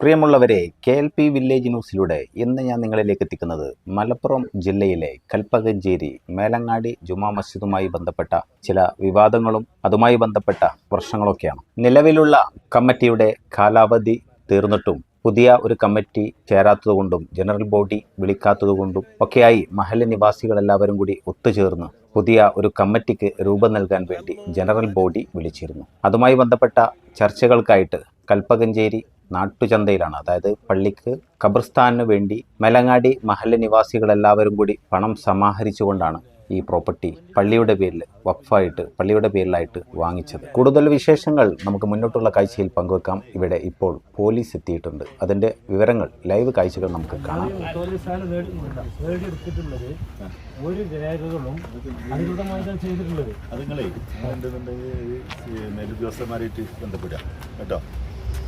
പ്രിയമുള്ളവരെ K L P village ന്യൂസിലൂടെ ഇന്ന് ഞാൻ നിങ്ങളിലേക്ക് എത്തിക്കുന്നത് മലപ്പുറം ജില്ലയിലെ കൽപ്പകഞ്ചേരി മേലങ്ങാടി ജുമാ മസ്ജിദുമായി ബന്ധപ്പെട്ട ചില വിവാദങ്ങളും അതുമായി ബന്ധപ്പെട്ട പ്രശ്നങ്ങളൊക്കെയാണ്. നിലവിലുള്ള കമ്മിറ്റിയുടെ കാലാവധി തീർന്നിട്ടും പുതിയ ഒരു കമ്മിറ്റി ചേരാത്തതുകൊണ്ടും ജനറൽ ബോഡി വിളിക്കാത്തതുകൊണ്ടും ഒക്കെയായി നിവാസികൾ എല്ലാവരും കൂടി ഒത്തുചേർന്ന് പുതിയ ഒരു കമ്മിറ്റിക്ക് രൂപം നൽകാൻ വേണ്ടി ജനറൽ ബോഡി വിളിച്ചിരുന്നു. അതുമായി ബന്ധപ്പെട്ട ചർച്ചകൾക്കായിട്ട് കൽപ്പകഞ്ചേരി നാട്ടുചന്തയിലാണ്. അതായത് പള്ളിക്ക് ഖബർസ്ഥാനിന് വേണ്ടി മെലങ്ങാടി മഹല്ല നിവാസികളെല്ലാവരും കൂടി പണം സമാഹരിച്ചുകൊണ്ടാണ് ഈ പ്രോപ്പർട്ടി പള്ളിയുടെ പേരിൽ വഖഫായിട്ട് പള്ളിയുടെ പേരിലായിട്ട് വാങ്ങിച്ചത്. കൂടുതൽ വിശേഷങ്ങൾ നമുക്ക് മുന്നോട്ടുള്ള കാഴ്ചയിൽ പങ്കുവെക്കാം. ഇവിടെ ഇപ്പോൾ പോലീസ് എത്തിയിട്ടുണ്ട്. അതിന്റെ വിവരങ്ങൾ ലൈവ് കാഴ്ചകൾ നമുക്ക് കാണാം. ഒരു രേഖകളും അധികൃതമായിട്ടാണ് ചെയ്തിട്ടുള്ളത്. അത് നിങ്ങളേ ഉണ്ടെന്നുണ്ടെങ്കിൽ ഈ മേലുദ്യോഗസ്ഥന്മാരായിട്ട് ബന്ധപ്പെടുക. കേട്ടോ?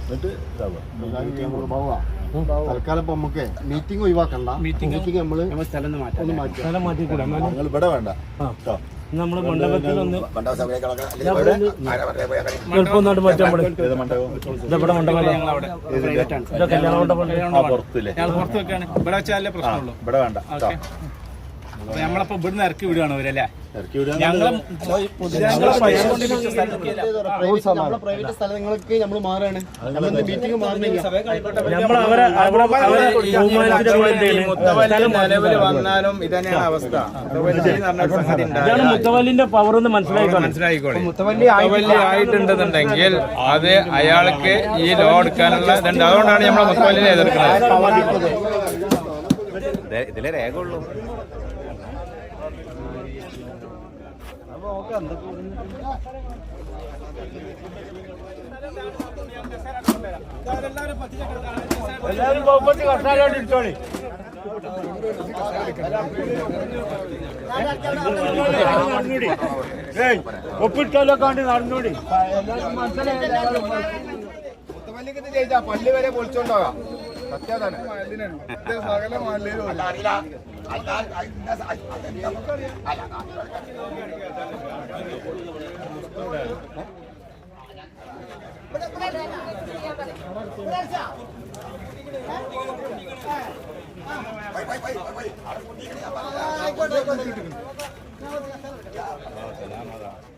എന്നിട്ട് തൽക്കാലം ഇപ്പൊ നമുക്ക് മീറ്റിംഗ് ഒഴിവാക്കണ്ട. മീറ്റിംഗ് നമ്മൾ ഒന്ന് മാറ്റി. സ്ഥലം മാറ്റിക്കൂടാ? എന്നാലും നിങ്ങൾ ഇവിടെ വേണ്ട കേട്ടോ. നമ്മൾ മണ്ഡപത്തിൽ ഒന്ന് എളുപ്പമൊന്നായിട്ട് മാറ്റാൻ മണ്ഡപം? മണ്ഡപം കല്യാണ മണ്ഡപം പുറത്ത് വെക്കാണ്. ഇവിടെ വെച്ചാലേ പ്രശ്നമുള്ളൂ. ഇവിടെ വേണ്ട. നമ്മളപ്പോ ഇവിടുന്ന് ഇറക്കി വിടുകയാണ് അവരല്ലേ. നമ്മളെ പ്രൈവറ്റ് സ്ഥലങ്ങൾക്ക് നമ്മൾ മാറാണ് മീറ്റിംഗ് നിലവിൽ വന്നാലും ഇതന്നെയാണ് അവസ്ഥ മുത്തവല്ലിന്റെ പവർ എന്ന് മനസ്സിലാക്കണം മനസ്സിലായിക്കോളെ മുത്തവല്ലി ആയിട്ടുണ്ടെന്നുണ്ടെങ്കിൽ അത് അയാൾക്ക് ഈ ലോ എടുക്കാനുള്ള ഇതുണ്ട് അതുകൊണ്ടാണ് നമ്മൾ മുത്തവല്ലിനെ എതിർക്കുന്നത് ഇതിലെ രേഖ ഉള്ളൂ എല്ലാവരും പോപ്പറ്റി കർഷകരായിട്ട് ഇരിച്ചോളി. ഒപ്പിട്ടാലോ കാണ്ടി നടന്നോടി. ഇത് ചെയ്താ പള്ളി വരെ പൊളിച്ചോണ്ടാകാം. സത്യാതാണ് ആയിക്കോട്ടെ ആയിക്കോട്ടെ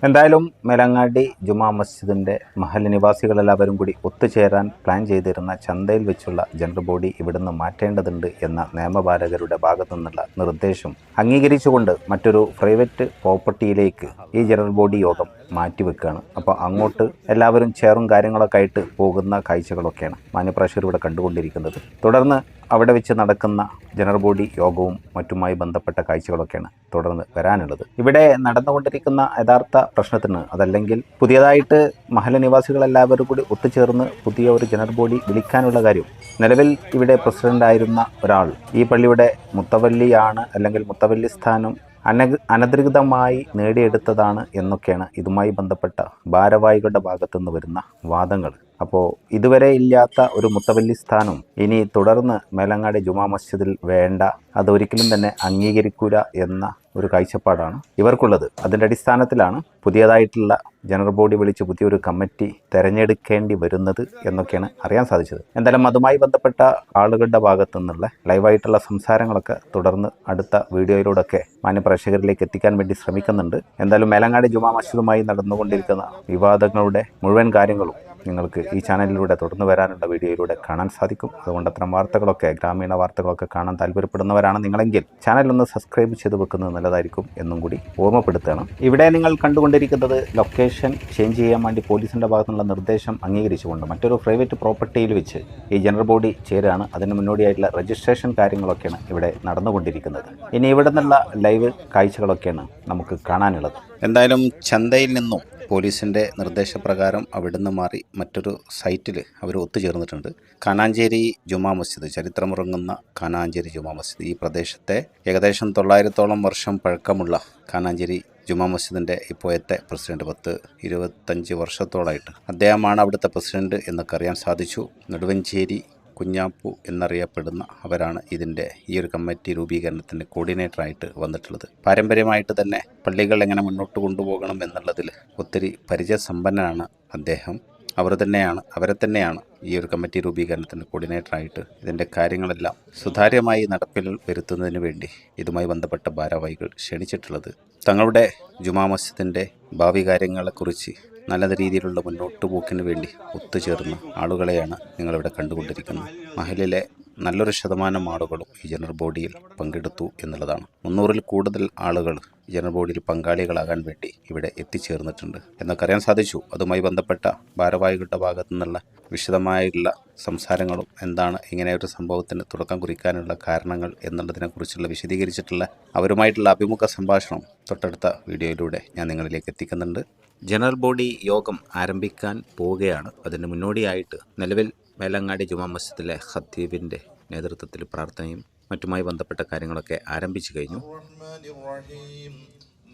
എന്തായാലും മേലങ്ങാടി ജുമാ മസ്ജിദിന്റെ മഹൽ നിവാസികളെല്ലാവരും കൂടി ഒത്തുചേരാൻ പ്ലാൻ ചെയ്തിരുന്ന ചന്തയിൽ വെച്ചുള്ള ജനറൽ ബോഡി ഇവിടുന്ന് മാറ്റേണ്ടതുണ്ട് എന്ന നിയമപാലകരുടെ ഭാഗത്തു നിന്നുള്ള നിർദ്ദേശം അംഗീകരിച്ചുകൊണ്ട് മറ്റൊരു പ്രൈവറ്റ് പ്രോപ്പർട്ടിയിലേക്ക് ഈ ജനറൽ ബോഡി യോഗം മാറ്റിവെക്കുകയാണ്. അപ്പോൾ അങ്ങോട്ട് എല്ലാവരും ചേറും കാര്യങ്ങളൊക്കെ ആയിട്ട് പോകുന്ന കാഴ്ചകളൊക്കെയാണ് മാന്യപ്രാശ്വർ ഇവിടെ കണ്ടുകൊണ്ടിരിക്കുന്നത്. തുടർന്ന് അവിടെ വെച്ച് നടക്കുന്ന ജനറൽ ബോഡി യോഗവും മറ്റുമായി ബന്ധപ്പെട്ട കാഴ്ചകളൊക്കെയാണ് തുടർന്ന് വരാനുള്ളത്. ഇവിടെ നടന്നുകൊണ്ടിരിക്കുന്ന യഥാർത്ഥ പ്രശ്നത്തിന് അതല്ലെങ്കിൽ പുതിയതായിട്ട് മഹല നിവാസികളെല്ലാവരും കൂടി ഒത്തുചേർന്ന് പുതിയ ഒരു ജനറൽ ബോഡി വിളിക്കാനുള്ള കാര്യം നിലവിൽ ഇവിടെ പ്രസിഡന്റായിരുന്ന ഒരാൾ ഈ പള്ളിയുടെ മുത്തവല്ലിയാണ് അല്ലെങ്കിൽ മുത്തവല്ലി സ്ഥാനം അനഗ് അനധികൃതമായി നേടിയെടുത്തതാണ് എന്നൊക്കെയാണ് ഇതുമായി ബന്ധപ്പെട്ട ഭാരവാഹികളുടെ ഭാഗത്തുനിന്ന് വരുന്ന വാദങ്ങൾ. അപ്പോൾ ഇതുവരെ ഇല്ലാത്ത ഒരു മുത്തവല്ലി സ്ഥാനം ഇനി തുടർന്ന് മേലങ്ങാടി ജുമാ മസ്ജിദിൽ വേണ്ട അതൊരിക്കലും തന്നെ അംഗീകരിക്കൂല എന്ന ഒരു കാഴ്ചപ്പാടാണ്. ഇവർക്കുള്ളത് അതിന്റെ അടിസ്ഥാനത്തിലാണ് പുതിയതായിട്ടുള്ള ജനറൽ ബോഡി വിളിച്ച് പുതിയൊരു കമ്മിറ്റി തിരഞ്ഞെടുക്കേണ്ടി വരുന്നത് എന്നൊക്കെയാണ് അറിയാൻ സാധിച്ചത്. എന്തായാലും അതുമായി ബന്ധപ്പെട്ട ആളുകളുടെ ഭാഗത്തു നിന്നുള്ള ലൈവായിട്ടുള്ള സംസാരങ്ങളൊക്കെ തുടർന്ന് അടുത്ത വീഡിയോയിലൂടെയൊക്കെ മാന്യപ്രേക്ഷകരിലേക്ക് എത്തിക്കാൻ വേണ്ടി ശ്രമിക്കുന്നുണ്ട്. എന്തായാലും മേലങ്ങാടി ജുമാ മസ്ജിദുമായി നടന്നുകൊണ്ടിരിക്കുന്ന വിവാദങ്ങളുടെ മുഴുവൻ കാര്യങ്ങളും നിങ്ങൾക്ക് ഈ ചാനലിലൂടെ തുടർന്ന് വരാനുള്ള വീഡിയോയിലൂടെ കാണാൻ സാധിക്കും. അതുകൊണ്ട് അത്തരം വാർത്തകളൊക്കെ ഗ്രാമീണ വാർത്തകളൊക്കെ കാണാൻ താല്പര്യപ്പെടുന്നവരാണ് നിങ്ങളെങ്കിൽ ചാനലൊന്ന് സബ്സ്ക്രൈബ് ചെയ്ത് വെക്കുന്നത് നല്ലതായിരിക്കും എന്നും കൂടി ഓർമ്മപ്പെടുത്തണം. ഇവിടെ നിങ്ങൾ കണ്ടുകൊണ്ടിരിക്കുന്നത് ലൊക്കേഷൻ ചേഞ്ച് ചെയ്യാൻ വേണ്ടി പോലീസിന്റെ ഭാഗത്തുനിന്നുള്ള നിർദ്ദേശം അംഗീകരിച്ചുകൊണ്ട് മറ്റൊരു പ്രൈവറ്റ് പ്രോപ്പർട്ടിയിൽ വെച്ച് ഈ ജനറൽ ബോഡി ചേരുകയാണ് അതിന് മുന്നോടിയായിട്ടുള്ള രജിസ്ട്രേഷൻ കാര്യങ്ങളൊക്കെയാണ് ഇവിടെ നടന്നുകൊണ്ടിരിക്കുന്നത്. ഇനി ഇവിടെ നിന്നുള്ള ലൈവ് കാഴ്ചകളൊക്കെയാണ് നമുക്ക് കാണാനുള്ളത്. എന്തായാലും ചന്തയിൽ നിന്നും പോലീസിന്റെ നിർദ്ദേശപ്രകാരം അവിടുന്ന് മാറി മറ്റൊരു സൈറ്റിൽ അവർ ഒത്തുചേർന്നിട്ടുണ്ട്. കാനാഞ്ചേരി ജുമാ മസ്ജിദ് ചരിത്രമുറങ്ങുന്ന കാനാഞ്ചേരി ജുമാ മസ്ജിദ്. ഈ പ്രദേശത്തെ ഏകദേശം തൊള്ളായിരത്തോളം വർഷം പഴക്കമുള്ള കാനാഞ്ചേരി ജുമാ മസ്ജിദിന്റെ ഇപ്പോഴത്തെ പ്രസിഡന്റ് പത്ത് ഇരുപത്തഞ്ച് വർഷത്തോളായിട്ട് അദ്ദേഹമാണ് അവിടുത്തെ പ്രസിഡന്റ് എന്നൊക്കെ അറിയാൻ സാധിച്ചു. നെടുവഞ്ചേരി കുഞ്ഞാപ്പു എന്നറിയപ്പെടുന്ന അവരാണ് ഇതിന്റെ ഈ ഒരു കമ്മിറ്റി രൂപീകരണത്തിന്റെ കോർഡിനേറ്ററായിട്ട് വന്നിട്ടുള്ളത്. പാരമ്പര്യമായിട്ട് തന്നെ പള്ളികൾ എങ്ങനെ മുന്നോട്ട് കൊണ്ടുപോകണം എന്നുള്ളതിൽ ഒത്തിരി പരിചയസമ്പന്നനാണ് അദ്ദേഹം. അവർ തന്നെയാണ് അവരെ തന്നെയാണ് ഈ ഒരു കമ്മിറ്റി രൂപീകരണത്തിന്റെ കോർഡിനേറ്ററായിട്ട് ഇതിന്റെ കാര്യങ്ങളെല്ലാം സുതാര്യമായി നടപ്പിൽ വരുത്തുന്നതിന് വേണ്ടി ഇതുമായി ബന്ധപ്പെട്ട ഭാരവാഹികൾ ക്ഷണിച്ചിട്ടുള്ളത്. തങ്ങളുടെ ജുമാ മസ്ജിദിന്റെ ഭാവി കാര്യങ്ങളെക്കുറിച്ച് നല്ല രീതിയിലുള്ള മുന്നോട്ട് പോക്കിന് വേണ്ടി ഒത്തുചേർന്ന ആളുകളെയാണ് നിങ്ങളിവിടെ കണ്ടുകൊണ്ടിരിക്കുന്നത്. മഹലിലെ നല്ലൊരു ശതമാനം ആളുകളും ഈ ജനറൽ ബോഡിയിൽ പങ്കെടുത്തു എന്നുള്ളതാണ്. മുന്നൂറിൽ കൂടുതൽ ആളുകൾ ജനറൽ ബോഡിയിൽ പങ്കാളികളാകാൻ വേണ്ടി ഇവിടെ എത്തിച്ചേർന്നിട്ടുണ്ട്. എന്നൊക്കെ അറിയാൻ സാധിച്ചു. അതുമായി ബന്ധപ്പെട്ട ഭാരവാഹികളുടെ ഭാഗത്തു നിന്നുള്ള വിശദമായുള്ള സംസാരങ്ങളും എന്താണ് ഇങ്ങനെ ഒരു സംഭവത്തിന് തുടക്കം കുറിക്കാനുള്ള കാരണങ്ങൾ എന്നുള്ളതിനെക്കുറിച്ചുള്ള വിശദീകരിച്ചിട്ടുള്ള അവരുമായിട്ടുള്ള അഭിമുഖ സംഭാഷണം തൊട്ടടുത്ത വീഡിയോയിലൂടെ ഞാൻ നിങ്ങളിലേക്ക് എത്തിക്കുന്നുണ്ട്. ജനറൽ ബോഡി യോഗം ആരംഭിക്കാൻ പോവുകയാണ്. അതിന് മുന്നോടിയായിട്ട് നിലവിൽ മേലങ്ങാടി ജുമാ മസ്ജിദിലെ ഖത്തീബിൻ്റെ നേതൃത്വത്തിൽ പ്രാർത്ഥനയും മറ്റുമായി ബന്ധപ്പെട്ട കാര്യങ്ങളൊക്കെ ആരംഭിച്ചു കഴിഞ്ഞു الرحمن الرحيم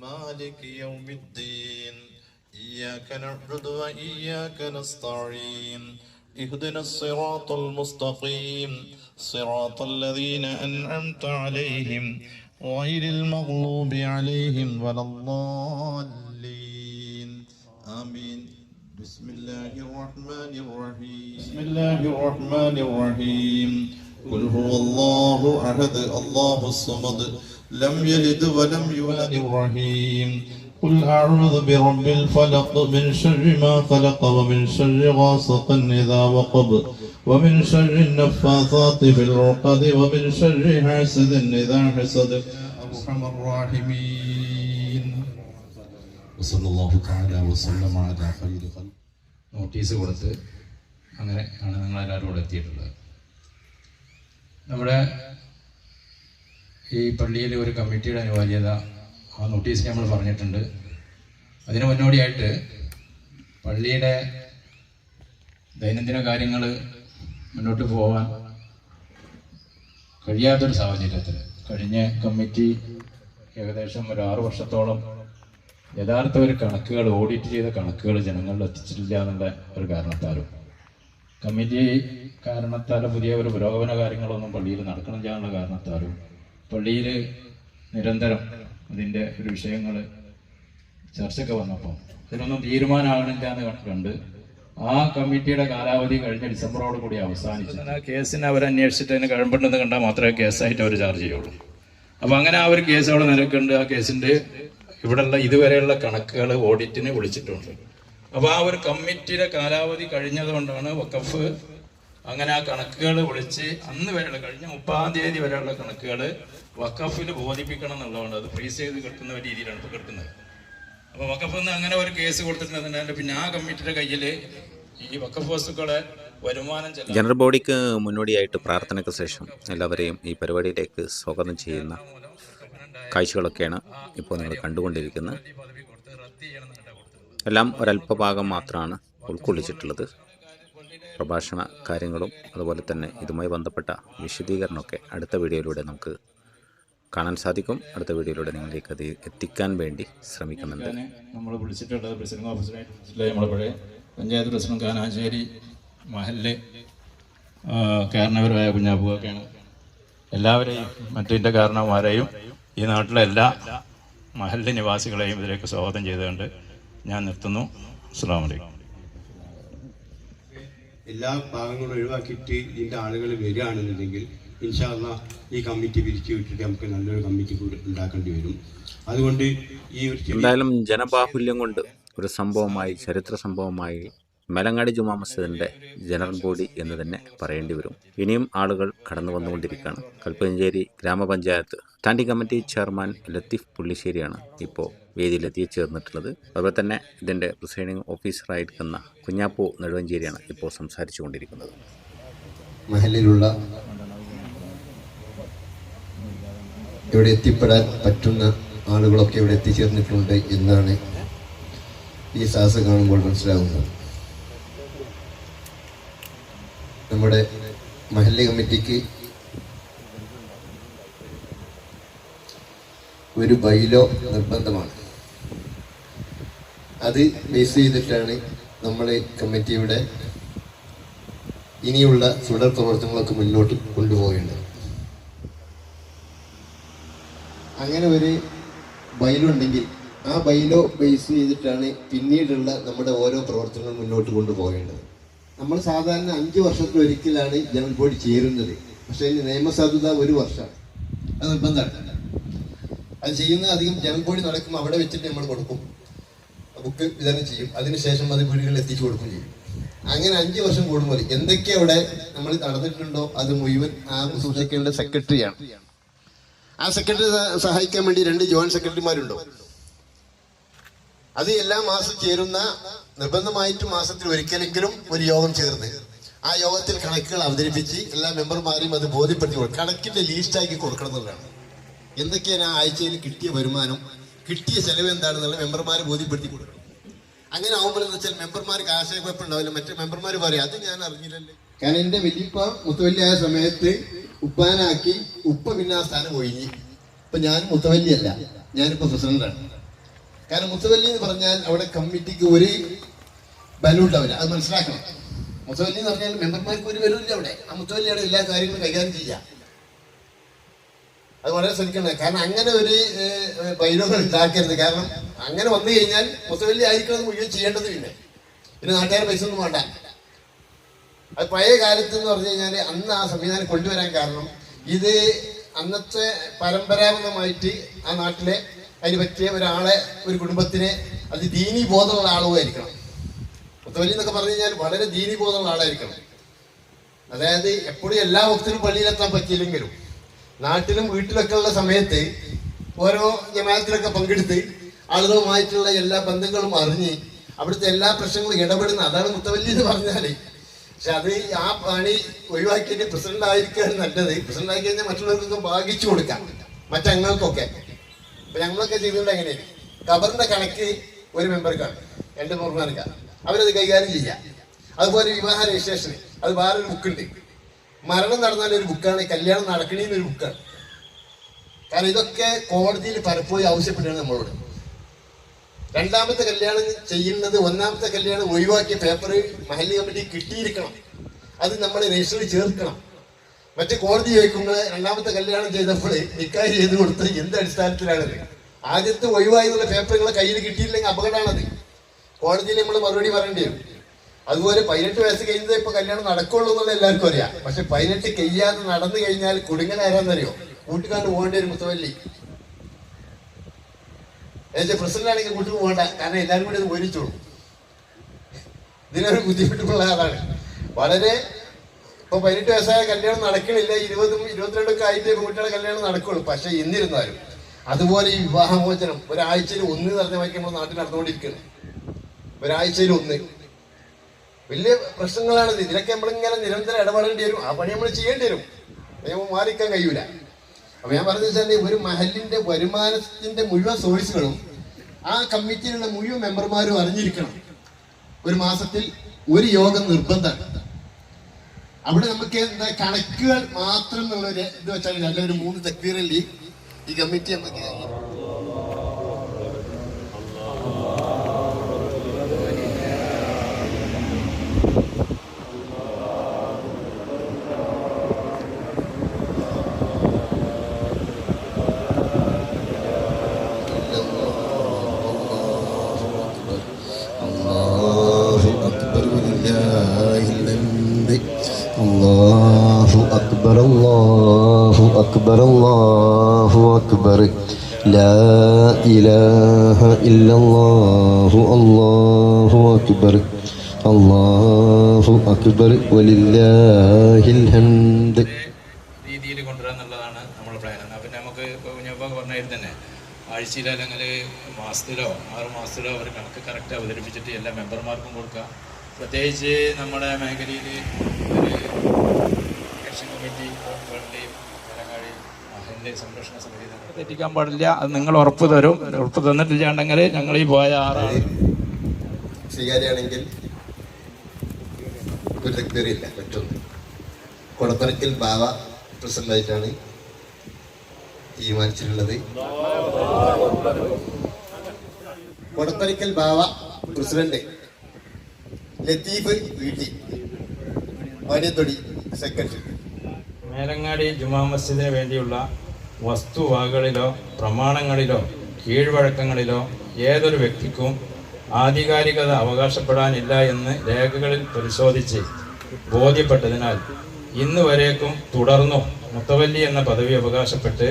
مالك يوم الدين إياك نعبد وإياك نستعين اهدنا الصراط المستقيم صراط الذين أنعمت عليهم غير المغلوب عليهم ولا الضالين آمين بسم الله الرحمن الرحيم. بسم الله الرحمن الرحيم. قل هو الله أحد الله الصمد. لم يلد ولم يولد الرحيم. قل أعوذ برب الفلق من شر ما خلق ومن شر غاسق إذا وقب ومن شر النفاثات في العقد ومن شر حاسد إذا حسد. أرحم الراحمين. നോട്ടീസ് കൊടുത്ത് അങ്ങനെ ആണ് ഞങ്ങളെല്ലാവരും ഇവിടെ എത്തിയിട്ടുള്ളത്. നമ്മുടെ ഈ പള്ളിയിൽ ഒരു കമ്മിറ്റിയുടെ അനിവാര്യത ആ നോട്ടീസ് നമ്മൾ പറഞ്ഞിട്ടുണ്ട്. അതിന് മുന്നോടിയായിട്ട് പള്ളിയുടെ ദൈനംദിന കാര്യങ്ങൾ മുന്നോട്ട് പോകാൻ കഴിയാത്തൊരു സാഹചര്യത്തിൽ കഴിഞ്ഞ കമ്മിറ്റി ഏകദേശം ഒരു ആറു വർഷത്തോളം യഥാർത്ഥ ഒരു കണക്കുകൾ ഓഡിറ്റ് ചെയ്ത കണക്കുകൾ ജനങ്ങളിൽ എത്തിച്ചിട്ടില്ല എന്നുള്ള ഒരു കാരണത്താലും. കമ്മിറ്റി കാരണത്താലും പുതിയ ഒരു പുരോഗമന കാര്യങ്ങളൊന്നും പള്ളിയിൽ നടക്കണം എന്നുള്ള കാരണത്താലും പള്ളിയിൽ നിരന്തരം അതിന്റെ ഒരു വിഷയങ്ങൾ ചർച്ചയ്ക്ക് വന്നപ്പോൾ ഇതിനൊന്നും തീരുമാനമാകണില്ല എന്ന് കണ്ടിട്ടുണ്ട് ആ കമ്മിറ്റിയുടെ കാലാവധി കഴിഞ്ഞ ഡിസംബറോട് കൂടി അവസാനിച്ചു. കേസിന് അവർ അന്വേഷിച്ചിട്ട് അതിന് കഴമ്പുണ്ടെന്ന് കണ്ടാൽ മാത്രമേ കേസായിട്ട് അവർ ചാർജ് ചെയ്യുള്ളൂ. അപ്പോൾ അങ്ങനെ ആ ഒരു കേസ് അവിടെ നിലക്കുണ്ട് ആ കേസിന്റെ ഇവിടെയുള്ള ഇതുവരെയുള്ള കണക്കുകൾ ഓഡിറ്റിനെ വിളിച്ചിട്ടുണ്ട്. അപ്പോൾ ആ ഒരു കമ്മിറ്റിയുടെ കാലാവധി കഴിഞ്ഞതുകൊണ്ടാണ് വക്കഫ് അങ്ങനെ ആ കണക്കുകൾ വിളിച്ച് അന്ന് വരെയുള്ള കഴിഞ്ഞ മുപ്പതാം തീയതി വരെയുള്ള കണക്കുകൾ വക്കഫിൽ ബോധിപ്പിക്കണം എന്നുള്ളതുകൊണ്ട് അത് ഫ്രീസ് ചെയ്ത് കിടക്കുന്ന ഒരു രീതിയിലാണ് ഇപ്പോൾ കിടക്കുന്നത്. അപ്പോൾ വക്കഫ് നിന്ന് അങ്ങനെ ഒരു കേസ് കൊടുത്തിട്ടുണ്ടെന്നുണ്ടെങ്കിൽ പിന്നെ ആ കമ്മിറ്റിയുടെ കയ്യിൽ ഈ വക്കഫ് വസ്തുക്കളെ ജനറൽ ബോഡിക്ക് മുന്നോടിയായിട്ട് പ്രാർത്ഥനയ്ക്ക് ശേഷം എല്ലാവരെയും ഈ പരിപാടിയിലേക്ക് സ്വാഗതം ചെയ്യുന്ന കാഴ്ചകളൊക്കെയാണ് ഇപ്പോൾ നിങ്ങൾ കണ്ടുകൊണ്ടിരിക്കുന്നത്. എല്ലാം ഒരല്പ ഭാഗം മാത്രമാണ് ഉൾക്കൊള്ളിച്ചിട്ടുള്ളത്. പ്രഭാഷണ കാര്യങ്ങളും അതുപോലെ തന്നെ ഇതുമായി ബന്ധപ്പെട്ട വിശദീകരണമൊക്കെ അടുത്ത വീഡിയോയിലൂടെ നമുക്ക് കാണാൻ സാധിക്കും. അടുത്ത വീഡിയോയിലൂടെ നിങ്ങളിലേക്ക് അത് എത്തിക്കാൻ വേണ്ടി ശ്രമിക്കുന്നുണ്ട്. നമ്മൾ വിളിച്ചിട്ടുള്ളത് പ്രസിഡന്റ് ഓഫീസിലെ നമ്മുടെ പഴയ പഞ്ചായത്ത് പ്രസിഡന്റ് കാനാശ്ശേരി മഹല്ല് കാരണവരായ കുഞ്ഞാപ്പുവൊക്കെയാണ്. എല്ലാവരെയും മറ്റിന്റെ കാരണവന്മാരെയും ഈ നാട്ടിലെ എല്ലാ മഹല്ല് നിവാസികളെയും ഇതിലേക്ക് സ്വാഗതം ചെയ്തുകൊണ്ട് ഞാൻ നിർത്തുന്നു. അസ്സാം വലൈക്കും എല്ലാ ഭാഗങ്ങളും ഒഴിവാക്കിയിട്ട് ഇതിന്റെ ആളുകൾ വരികയാണെന്നുണ്ടെങ്കിൽ ഇൻഷാല്ല ഈ കമ്മിറ്റി പിരിച്ചു വിട്ടിട്ട് നമുക്ക് നല്ലൊരു കമ്മിറ്റി കൂടി ഉണ്ടാക്കേണ്ടി വരും. അതുകൊണ്ട് ഈ ഒരു എന്തായാലും ജനബാഹുല്യം കൊണ്ട് ഒരു സംഭവമായി ചരിത്ര സംഭവമായി മേലങ്ങാടി ജുമാ മസ്ജിദിന്റെ ജനറൽ ബോഡി എന്ന് തന്നെ പറയേണ്ടി വരും. ഇനിയും ആളുകൾ കടന്നു വന്നുകൊണ്ടിരിക്കുകയാണ്. Kalpanchery grama panchayat standing committee chairman Latheef പുള്ളിശ്ശേരിയാണ് ഇപ്പോൾ വേദിയിൽ എത്തിച്ചേർന്നിട്ടുള്ളത് അതുപോലെ തന്നെ ഇതിന്റെ പ്രിസൈഡിംഗ് ഓഫീസറായിരിക്കുന്ന കുഞ്ഞാപ്പു നെടുവഞ്ചേരിയാണ് ഇപ്പോൾ സംസാരിച്ചു കൊണ്ടിരിക്കുന്നത് മഹലിലുള്ള ഇവിടെ എത്തിപ്പെടാൻ പറ്റുന്ന ആളുകളൊക്കെ ഇവിടെ എത്തിച്ചേർന്നിട്ടുണ്ട് എന്നാണ് ഈ സാഹസം കാണുമ്പോൾ മനസ്സിലാകുന്നത് നമ്മുടെ മഹല്ല് കമ്മിറ്റിക്ക് ഒരു ബൈലോ നിർബന്ധമാണ്. അത് ബേസ് ചെയ്തിട്ടാണ് നമ്മൾ കമ്മിറ്റിയുടെ ഇനിയുള്ള തുടർ പ്രവർത്തനങ്ങളൊക്കെ മുന്നോട്ട് കൊണ്ടുപോകേണ്ടത്. അങ്ങനെ ഒരു ബൈലോ ഉണ്ടെങ്കിൽ ആ ബൈലോ ബേസ് ചെയ്തിട്ടാണ് പിന്നീടുള്ള നമ്മുടെ ഓരോ പ്രവർത്തനങ്ങളും മുന്നോട്ട് കൊണ്ടുപോകേണ്ടത്. നമ്മൾ സാധാരണ അഞ്ച് വർഷത്തിലൊരിക്കലാണ് ജനറൽ ബോഡി ചേരുന്നത്. പക്ഷേ അതിന് നിയമസാധുത ഒരു വർഷമാണ്. അത് നിർബന്ധമാണ്. അത് ചെയ്യുന്ന അധികം ജനറൽ ബോഡി നടക്കുമ്പോൾ അവിടെ വെച്ചിട്ട് നമ്മൾ കൊടുക്കും. ബുക്ക് വിതരണം ചെയ്യും. അതിനുശേഷം അത് വീടുകളിൽ എത്തിച്ചു കൊടുക്കുകയും ചെയ്യും. അങ്ങനെ അഞ്ച് വർഷം കൂടുമ്പോൾ എന്തൊക്കെ അവിടെ നമ്മൾ നടന്നിട്ടുണ്ടോ അത് മുഴുവൻ ആ സൂക്ഷിക്കേണ്ട സെക്രട്ടറിയാണ് ആ സെക്രട്ടറി സഹായിക്കാൻ വേണ്ടി രണ്ട് ജോയിന്റ് സെക്രട്ടറിമാരുണ്ടോ അത് എല്ലാ മാസം ചേരുന്ന നിർബന്ധമായിട്ട് മാസത്തിൽ ഒരിക്കലെങ്കിലും ഒരു യോഗം ചേർന്ന് ആ യോഗത്തിൽ കണക്കുകൾ അവതരിപ്പിച്ച് എല്ലാ മെമ്പർമാരെയും അത് ബോധ്യപ്പെടുത്തി കൊടുക്കും കണക്കിന്റെ ലീസ്റ്റാക്കി കൊടുക്കണം എന്നുള്ളതാണ്. എന്തൊക്കെയാണ് ആ ആഴ്ചയിൽ കിട്ടിയ വരുമാനം കിട്ടിയ ചെലവ് എന്താണെന്നുള്ള മെമ്പർമാരെ ബോധ്യപ്പെടുത്തി കൊടുക്കണം. അങ്ങനെ ആവുമ്പോൾ വെച്ചാൽ മെമ്പർമാർക്ക് ആശയക്കുഴപ്പമുണ്ടാവില്ല. മറ്റേ മെമ്പർമാർ പറയും അത് ഞാൻ അറിഞ്ഞില്ലല്ലേ. കാരണം എന്റെ വലിയപ്പ മുത്തവല്ലിയായ സമയത്ത് ഉപ്പാനാക്കി ഉപ്പ പിന്നെ ആ സ്ഥാനം ഒഴിഞ്ഞ്. ഇപ്പൊ ഞാൻ മുത്തവല്ലിയല്ല. ഞാനിപ്പോ പ്രസിഡന്റാണ്. കാരണം മുത്തവല്ലി എന്ന് പറഞ്ഞാൽ അവിടെ കമ്മിറ്റിക്ക് ഒരു ബലം ഉണ്ടാവില്ല. അത് മനസ്സിലാക്കണം. മുത്തവല്ലി എന്ന് പറഞ്ഞാൽ മെമ്പർമാർക്ക് ഒരു ബലമില്ല അവിടെ. ആ മുത്തവല്ലിയുടെ എല്ലാ കാര്യങ്ങളും കൈകാര്യം ചെയ്യാം അത് വളരെ ശ്രദ്ധിക്കണം കാരണം അങ്ങനെ ഒരു ബൈലോകൾ ഉണ്ടാക്കരുത്. കാരണം അങ്ങനെ വന്നു കഴിഞ്ഞാൽ മുത്തവല്ലി ആയിരിക്കണം മുഴുവൻ ചെയ്യേണ്ടത് പിന്നെ. പിന്നെ നാട്ടുകാർ പൈസ ഒന്നും വേണ്ട. അത് പഴയ കാലത്ത് എന്ന് പറഞ്ഞു കഴിഞ്ഞാൽ അന്ന് ആ സംവിധാനം കൊണ്ടുവരാൻ കാരണം ഇത് അന്നത്തെ പരമ്പരാഗതമായിട്ട് ആ നാട്ടിലെ അതിന് പറ്റിയ ഒരാളെ ഒരു കുടുംബത്തിന് അത് ദീനി ബോധമുള്ള ആളുമായിരിക്കണം മുത്തവല്ലി എന്നൊക്കെ പറഞ്ഞു കഴിഞ്ഞാൽ വളരെ ദീനി ബോധമുള്ള ആളായിരിക്കണം അതായത് എപ്പോഴും എല്ലാ വക്തിലും പള്ളിയിലെത്താൻ പറ്റിയില്ലെങ്കിലും നാട്ടിലും വീട്ടിലൊക്കെ ഉള്ള സമയത്ത് ഓരോ ജമാത്തിലൊക്കെ പങ്കെടുത്ത് ആളുകളുമായിട്ടുള്ള എല്ലാ ബന്ധങ്ങളും അറിഞ്ഞ് അവിടുത്തെ എല്ലാ പ്രശ്നങ്ങളും ഇടപെടുന്ന അതാണ് മുത്തവല്ലി എന്ന് പറഞ്ഞാൽ. പക്ഷെ അത് ആ പണി ഒഴിവാക്കിയിട്ട് പ്രസിഡന്റ് ആയിരിക്കുകയാണ് നല്ലത്. പ്രസിഡന്റ് ആക്കി കഴിഞ്ഞാൽ മറ്റുള്ളവർക്കൊക്കെ ഭാഗിച്ചു കൊടുക്കാം. മറ്റംഗങ്ങൾക്കൊക്കെ. അപ്പൊ ഞങ്ങളൊക്കെ ചെയ്തുകൊണ്ട് എങ്ങനെ ഖബറിന്റെ കണക്ക് ഒരു മെമ്പർക്കാണ്. രണ്ട് മെമ്പർമാർക്കാണ് അവരത് കൈകാര്യം ചെയ്യാം അതുപോലെ വിവാഹ രജിസ്ട്രേഷൻ. അത് വേറൊരു ബുക്കുണ്ട്. മരണം നടന്നാൽ ഒരു ബുക്കാണ്. കല്യാണം നടക്കണേന്ന് ഒരു ബുക്കാണ്. കാരണം ഇതൊക്കെ കോടതിയിൽ പലപ്പോഴും ആവശ്യപ്പെട്ടാണ് നമ്മളോട്. രണ്ടാമത്തെ കല്യാണം ചെയ്യുന്നത് ഒന്നാമത്തെ കല്യാണം ഒഴിവാക്കിയ പേപ്പർ മഹല്ലി കമ്മിറ്റി കിട്ടിയിരിക്കണം. അത് നമ്മൾ രജിസ്റ്ററിൽ ചേർക്കണം. മറ്റു കോടതി ചോദിക്കുമ്പോൾ രണ്ടാമത്തെ കല്യാണം ചെയ്തപ്പോൾ നിക്കാഹ് ചെയ്ത് കൊടുത്ത് എന്ത് അടിസ്ഥാനത്തിലാണത്? ആദ്യത്തെ ഒഴിവായെന്നുള്ള പേപ്പറുകളെ കയ്യിൽ കിട്ടിയില്ലെങ്കിൽ അപകടമാണത്. കോടതിയിൽ നമ്മൾ മറുപടി പറയേണ്ടി വരും. അതുപോലെ പതിനെട്ട് വയസ്സ് കഴിഞ്ഞത് ഇപ്പൊ കല്യാണം നടക്കുള്ളൂ എന്നുള്ള എല്ലാവർക്കും അറിയാം. പക്ഷെ പതിനെട്ട് കഴിയാതെ നടന്നു കഴിഞ്ഞാൽ കുടുങ്ങൽ ആരാന്നറിയോ? കൂട്ടുകാണ്ട് പോകേണ്ടി ഒരു മുത്തവല്ലി. പ്രസിഡന്റ് ആണെങ്കിൽ കൂട്ടുക പോകണ്ട. കാരണം എല്ലാവരും കൂടി അത് ഒരിച്ചോളൂ ഇതിനൊരു ബുദ്ധിമുട്ടുള്ള ആളാണ്. വളരെ ഇപ്പൊ പതിനെട്ട് വയസ്സായ കല്യാണം നടക്കണില്ല ഇരുപതും ഇരുപത്തിരണ്ടും ഒക്കെ ആയിട്ട് കുട്ടികളുടെ കല്യാണം നടക്കുള്ളൂ. പക്ഷെ എന്നിരുന്നാലും അതുപോലെ ഈ വിവാഹമോചനം ഒരാഴ്ചയിൽ ഒന്ന് നടന്നു നമ്മൾ നാട്ടിൽ നടന്നുകൊണ്ടിരിക്കുകയാണ്. ഒരാഴ്ചയിൽ ഒന്ന്. വലിയ പ്രശ്നങ്ങളാണിത് ഇതിലൊക്കെ നമ്മളിങ്ങനെ നിരന്തരം ഇടപെടേണ്ടി വരും. ആ പണി നമ്മൾ ചെയ്യേണ്ടി വരും. നിയമം മാറിക്കാൻ കഴിയൂല. അപ്പൊ ഞാൻ പറഞ്ഞു വെച്ചാൽ ഒരു മഹലിന്റെ വരുമാനത്തിന്റെ മുഴുവൻ സോഴ്സുകളും ആ കമ്മിറ്റിയിലുള്ള മുഴുവൻ മെമ്പർമാരും അറിഞ്ഞിരിക്കണം. ഒരു മാസത്തിൽ ഒരു യോഗം നിർബന്ധമാണ്. അവിടെ നമുക്ക് എന്താ കണക്കുകൾ മാത്രം ഒരു ഇത് വെച്ചാൽ നല്ലൊരു മൂന്ന് തക്വീറിൽ ഈ കമ്മിറ്റി നമുക്ക് أكبر الله أكبر لا إله إلا الله الله أكبر الله أكبر ولله الحمد രീതിയിൽ കൊണ്ടുവരാൻ എന്നുള്ളതാണ് നമ്മുടെ പ്ലാൻ എന്നാൽ പിന്നെ നമുക്ക് ഇപ്പോൾ കുഞ്ഞപ്പ പറഞ്ഞതിൽ തന്നെ ആഴ്ചയിലോ അല്ലെങ്കിൽ മാസത്തിലോ ആറ് മാസത്തിലോ അവർ കണക്ക് കറക്റ്റ് അവതരിപ്പിച്ചിട്ട് എല്ലാ മെമ്പർമാർക്കും കൊടുക്കുക പ്രത്യേകിച്ച് നമ്മുടെ മേഖലയിൽ ഒരു ഇലക്ഷൻ കമ്മിറ്റി പള്ളി മലങ്ങാടി മഹലിന്റെ സംരക്ഷണ സമിതി തെറ്റിക്കാൻ പാടില്ല. അത് നിങ്ങൾ ഉറപ്പ് തരും. ഉറപ്പ് തന്നിട്ടില്ലാണ്ടെങ്കിൽ ഞങ്ങൾ ഈ പോയ ആറാൾ സ്വീകാര്യമാണെങ്കിൽ ഒരു തെക്തേറിയില്ല മറ്റൊന്ന്. കൊടപ്പനക്കൽ ബാവ പ്രസിഡന്റായിട്ടാണ് തീരുമാനിച്ചിട്ടുള്ളത്. കൊടപ്പനക്കൽ ബാവ പ്രസിഡന്റ് ലത്തീഫ് വീട്ടി വാര്യത്തൊടി സെക്രട്ടറി. മേലങ്ങാടി ജുമാ മസ്ജിദിന് വേണ്ടിയുള്ള വസ്തുവകകളിലോ പ്രമാണങ്ങളിലോ കീഴ്വഴക്കങ്ങളിലോ ഏതൊരു വ്യക്തിക്കും ആധികാരികത അവകാശപ്പെടാനില്ല എന്ന് രേഖകളിൽ പരിശോധിച്ച് ബോധ്യപ്പെട്ടതിനാൽ ഇന്ന് വരേക്കും തുടർന്നും മുത്തവല്ലി എന്ന പദവി അവകാശപ്പെട്ട്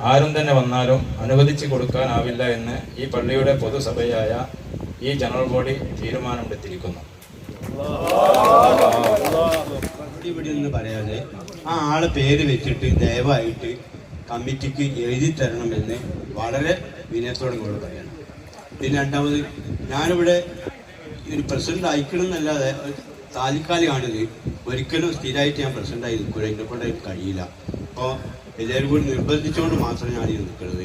ആരും തന്നെ വന്നാലും അനുവദിച്ചു കൊടുക്കാനാവില്ല എന്ന് ഈ പള്ളിയുടെ പൊതുസഭയായ ഈ ജനറൽ ബോഡി തീരുമാനമെടുത്തിരിക്കുന്നു. പറയാതെ ആ ആളെ പേര് വെച്ചിട്ട് ദയവായിട്ട് കമ്മിറ്റിക്ക് എഴുതി തരണമെന്ന് വളരെ വിനയത്തോടെ കൂടെ പറയണം. പിന്നെ രണ്ടാമത് ഞാനിവിടെ ഒരു പ്രസിഡന്റ് അയക്കണം എന്നല്ലാതെ താൽക്കാലികമാണിത് ഒരിക്കലും സ്ഥിരമായിട്ട് ഞാൻ പ്രസിഡന്റ് ആയി നിൽക്കില്ല എന്നെ കൊണ്ട് കഴിയില്ല. അപ്പോൾ എല്ലാവരും കൂടി നിർബന്ധിച്ചുകൊണ്ട് മാത്രമേ ഞാൻ ഇത് നിൽക്കുന്നത്.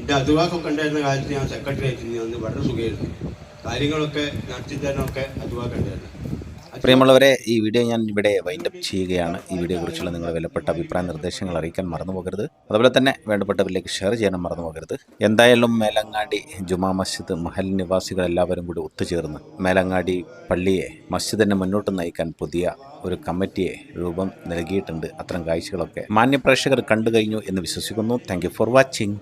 എന്റെ അതുവാക്കൊക്കെ ഉണ്ടായിരുന്ന കാലത്ത് ഞാൻ സെക്രട്ടറി ആയിട്ട് നിന്ന് വളരെ സുഖമായിരുന്നു. കാര്യങ്ങളൊക്കെ നടത്തി തരാനൊക്കെ അതുവാക്ക ഉണ്ടായിരുന്നു. പ്രിയമുള്ളവരെ ഈ വീഡിയോ ഞാൻ ഇവിടെ വൈൻഡ് അപ്പ് ചെയ്യുകയാണ്. ഈ വീഡിയോയെക്കുറിച്ചുള്ള നിങ്ങളുടെ വിലപ്പെട്ട അഭിപ്രായ നിർദ്ദേശങ്ങൾ അറിയിക്കാൻ മറന്നു പോകരുത് അതുപോലെ തന്നെ വേണ്ടപ്പെട്ടവരിലേക്ക് ഷെയർ ചെയ്യാനും മറന്നു പോകരുത് എന്തായാലും മേലങ്ങാടി ജുമാ മസ്ജിദ് മഹൽ നിവാസികൾ എല്ലാവരും കൂടി ഒത്തുചേർന്ന് മേലങ്ങാടി പള്ളിയെ മസ്ജിദിനെ മുന്നോട്ട് നയിക്കാൻ പുതിയ ഒരു കമ്മിറ്റിയെ രൂപം നൽകിയിട്ടുണ്ട്. അത്തരം കാഴ്ചകളൊക്കെ മാന്യപ്രേക്ഷകർ കണ്ടു കഴിഞ്ഞു എന്ന് വിശ്വസിക്കുന്നു. Thank for watching